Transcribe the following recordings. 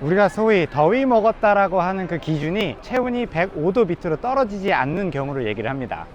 우리가 소위 더위 먹었다라고 하는 그 기준이 체온이 105도 밑으로 떨어지지 않는 경우를 얘기를 합니다.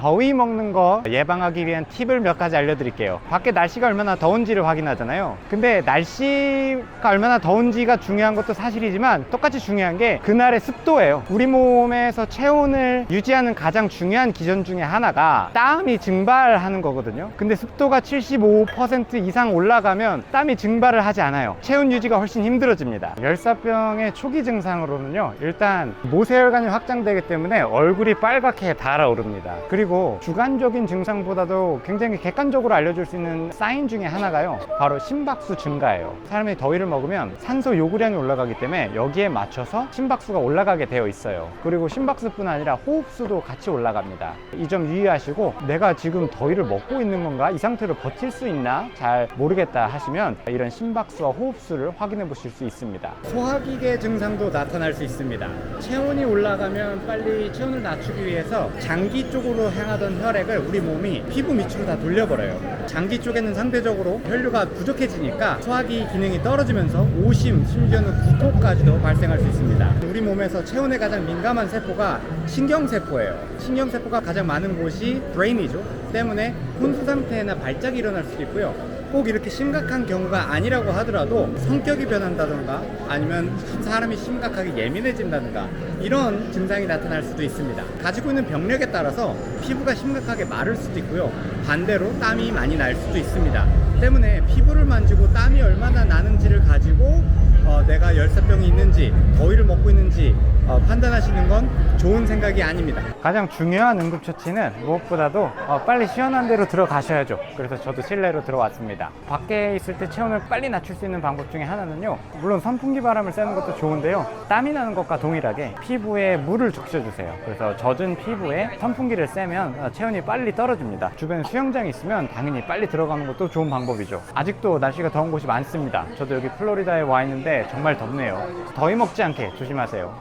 더위 먹는 거 예방하기 위한 팁을 몇 가지 알려드릴게요. 밖에 날씨가 얼마나 더운지를 확인하잖아요. 근데 날씨가 얼마나 더운지가 중요한 것도 사실이지만 똑같이 중요한 게 그날의 습도예요. 우리 몸에서 체온을 유지하는 가장 중요한 기전 중에 하나가 땀이 증발하는 거거든요. 근데 습도가 75% 이상 올라가면 땀이 증발을 하지 않아요. 체온 유지가 훨씬 힘들어집니다. 열사병의 초기 증상으로는요. 일단 모세혈관이 확장되기 때문에 얼굴이 빨갛게 달아오릅니다. 그리고 주관적인 증상보다도 굉장히 객관적으로 알려줄 수 있는 사인 중에 하나가요. 바로 심박수 증가예요. 사람이 더위를 먹으면 산소 요구량이 올라가기 때문에 여기에 맞춰서 심박수가 올라가게 되어 있어요. 그리고 심박수뿐 아니라 호흡수도 같이 올라갑니다. 이 점 유의하시고 내가 지금 더위를 먹고 있는 건가? 이 상태로 버틸 수 있나? 잘 모르겠다 하시면 이런 심박수와 호흡수를 확인해 보실 수 있습니다. 소화기계 증상도 나타날 수 있습니다. 체온이 올라가면 빨리 체온을 낮추기 위해서 장기 쪽으로 향하던 혈액을 우리 몸이 피부 밑으로 다 돌려버려요. 장기 쪽에는 상대적으로 혈류가 부족해지니까 소화기 기능이 떨어지면서 오심, 심지어는 구토까지도 발생할 수 있습니다. 우리 몸에서 체온에 가장 민감한 세포가 신경세포예요. 신경세포가 가장 많은 곳이 브레인이죠. 때문에 혼수 상태나 발작이 일어날 수도 있고요. 꼭 이렇게 심각한 경우가 아니라고 하더라도 성격이 변한다던가 아니면 사람이 심각하게 예민해진다든가 이런 증상이 나타날 수도 있습니다. 가지고 있는 병력에 따라서 피부가 심각하게 마를 수도 있고요. 반대로 땀이 많이 날 수도 있습니다. 때문에 피부를 만지고 땀이 얼마나 나는지를 가지고 어, 내가 열사병이 있는지 더위를 먹고 있는지 어, 판단하시는 건 좋은 생각이 아닙니다. 가장 중요한 응급처치는 무엇보다도 어, 빨리 시원한 데로 들어가셔야죠. 그래서 저도 실내로 들어왔습니다. 밖에 있을 때 체온을 빨리 낮출 수 있는 방법 중에 하나는요. 물론 선풍기 바람을 쐬는 것도 좋은데요. 땀이 나는 것과 동일하게 피부에 물을 적셔주세요. 그래서 젖은 피부에 선풍기를 쐬면 어, 체온이 빨리 떨어집니다. 주변에 수영장이 있으면 당연히 빨리 들어가는 것도 좋은 방법이죠. 아직도 날씨가 더운 곳이 많습니다. 저도 여기 플로리다에 와 정말 덥네요. 더위 먹지 않게 조심하세요.